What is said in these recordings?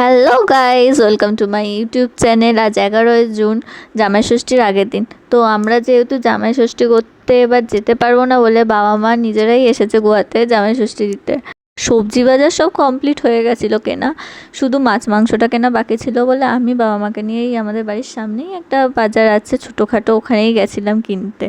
Hello guys welcome to my YouTube channel আজ এগারোই June জামাই ষষ্ঠীর আগের দিন। তো আমরা যেহেতু জামাই ষষ্ঠী করতে এবার যেতে পারব না বলে বাবা মা নিজেরাই এসেছে গোয়াতে জামাই ষষ্ঠী দিতে। সবজি বাজার সব কমপ্লিট হয়ে গেছিল কেনা। শুধু মাছ মাংসটা কেনা বাকি ছিল বলে আমি বাবা মাকে নিয়েই আমাদের বাড়ির সামনেই একটা বাজার আছে, ছোটোখাটো ওখানেই গেছিলাম কিনতে।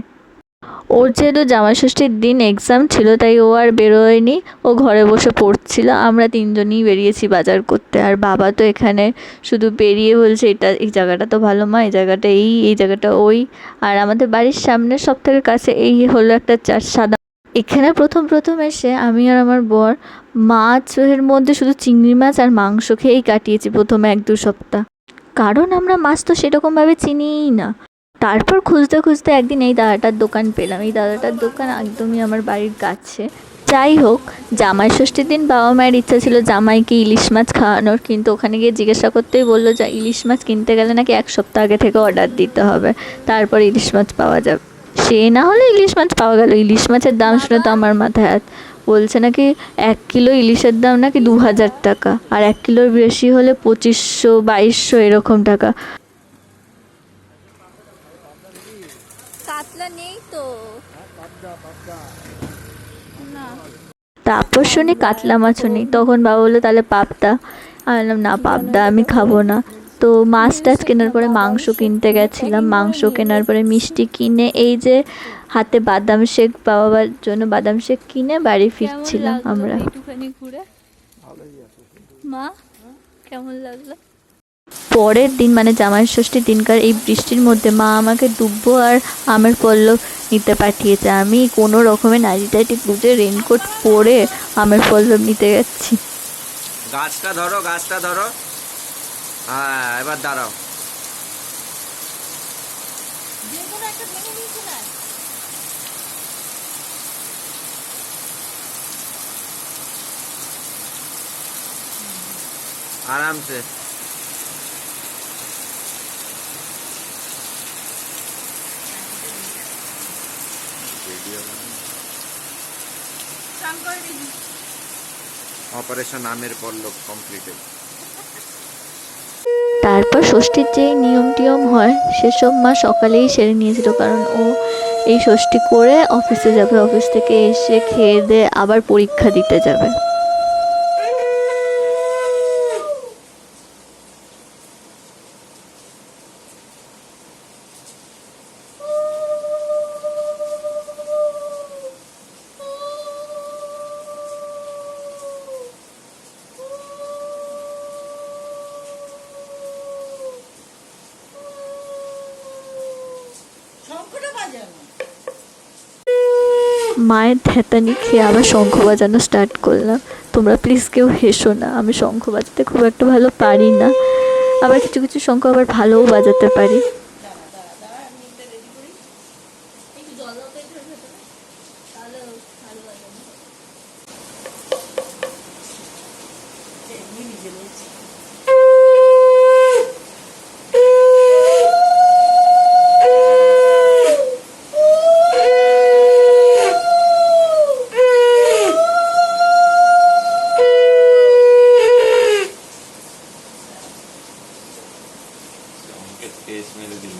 ওর যেহেতু জামাই ষষ্ঠীর দিন এক্সাম ছিল, তাই ও আর বেরোয়নি। ও ঘরে বসে পড়ছিল। আমরা তিনজনই বেরিয়েছি বাজার করতে। আর বাবা তো এখানে শুধু বেরিয়ে বলছে, এটা, এই জায়গাটা তো ভালো মা, এই জায়গাটা এই এই জায়গাটা ওই। আর আমাদের বাড়ির সামনে সব থেকে কাছে এই হলো একটা চার সাদা। এখানে প্রথম প্রথম এসে আমি আর আমার বর মাছের মধ্যে শুধু চিংড়ি মাছ আর মাংস খেয়েই কাটিয়েছি প্রথমে এক দু সপ্তাহ। কারণ আমরা মাছ তো সেরকমভাবে চিনিই না। তারপর খুঁজতে খুঁজতে একদিন এই দাদাটার দোকান পেলাম। এই দাদাটার দোকান একদমই আমার বাড়ির কাছে। যাই হোক, জামাই ষষ্ঠীর দিন বাবা মায়ের ইচ্ছা ছিল জামাইকে ইলিশ মাছ খাওয়ানোর, কিন্তু ওখানে গিয়ে জিজ্ঞাসা করতেই বলল যে, ইলিশ মাছ কিনতে গেলে নাকি এক সপ্তাহ আগে থেকে অর্ডার দিতে হবে। তারপর ইলিশ মাছ পাওয়া যাবে। সে না হলে ইলিশ মাছ পাওয়া গেল। ইলিশ মাছের দাম শুনে তো আমার মাথায় হাত। বলছে নাকি এক কিলো ইলিশের দাম নাকি দু হাজার টাকা। আর এক কিলোর বেশি হলে পঁচিশশো, বাইশশো এরকম টাকা কাতলা নেই তো তারপর শুনি কাতলা মাছও নেই তখন বাবা বলল তাহলে পাবদা। আমি বললাম না পাবদা আমি খাব না। তো মাছ টাছ কেনার পরে মাংস কিনতে গেছিলাম। মাংস কেনার পরে মিষ্টি কিনে এই যে হাতে বাদাম শেক বাবার জন্য বাদাম শেক কিনে বাড়ি ফিরছিলাম আমরা। মা কেমন লাগল? পরের দিন মানে জামাই ষষ্ঠীর দিনকার এই বৃষ্টির মধ্যে মা আমাকে দুব্বো আর আমের পল্লব নিতে পাঠিয়েছে। আমি কোনো রকমে নাইটি টাইটি গুজে রেনকোট পরে আমের পল্লব নিতে যাচ্ছি। গাছটা ধরো গাছটা ধরো। হ্যাঁ এবার দাঁড়াও। আরামসে। অপারেশন আমের পল্লব কমপ্লিটেড তারপর ষষ্ঠীর যে নিয়ম টিয়ম হয় সেসব মা সকালেই সেরে নিয়েছিল। কারণ ও এই ষষ্ঠী করে অফিসে যাবে। অফিস থেকে এসে খেয়ে দিয়ে আবার পরীক্ষা দিতে যাবে। মায়ের ধ্যাতানি খেয়ে আবার শঙ্খ বাজানো স্টার্ট করলাম। তোমরা প্লিজ কেউ হেসো না, আমি শঙ্খ বাজাতে খুব একটা ভালো পারি না। আবার কিছু কিছু শঙ্খ আবার ভালোও বাজাতে পারি দিল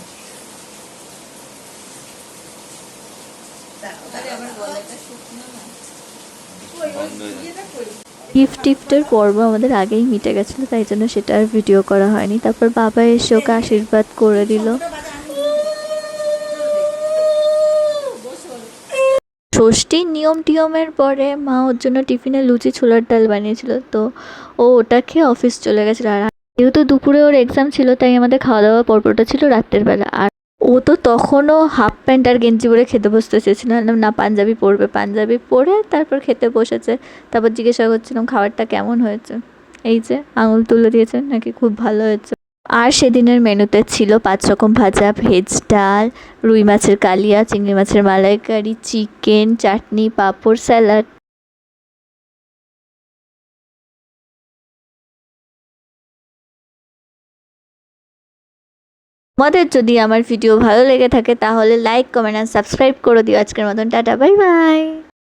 গিফট টিফটের পর্ব আমাদের আগেই মিটে গেছিল, তাই জন্য সেটা আর ভিডিও করা হয়নি। তারপর বাবা এসে ওকে আশীর্বাদ করে দিল। ষষ্ঠীর নিয়ম টিয়মের পরে মা ওর জন্য টিফিনে লুচি, ছোলার ডাল বানিয়েছিল। তো ও ওটা খেয়ে অফিস চলে গেছিল। আর যেহেতু দুপুরে ওর এক্সাম ছিল, তাই আমাদের খাওয়া দাওয়া পর্বটা ছিল রাত্রের বেলা। আর ও তো তখনও হাফ প্যান্ট আর গেঞ্জি পরে খেতে বসতে চেয়েছিল। না না, পাঞ্জাবি পরবে। পাঞ্জাবি পরে তারপর খেতে বসেছে। তারপর জিজ্ঞাসা করছিলাম, খাবারটা কেমন হয়েছে? এই যে, আঙুল তুলে দিয়েছে, নাকি খুব ভালো হয়েছে? আর সেদিনের মেনুতে ছিল পাঁচ রকম ভাজা, ভেজ ডাল, রুই মাছের কালিয়া, চিংড়ি মাছের মালাইকারি, চিকেন, চাটনি, পাঁপড়, স্যালাড। তোমাদের যদি আমার ভিডিও ভালো লেগে থাকে তাহলে লাইক কমেন্ট আর সাবস্ক্রাইব করে দিও। আজকের মতন, টাটা বাই বাই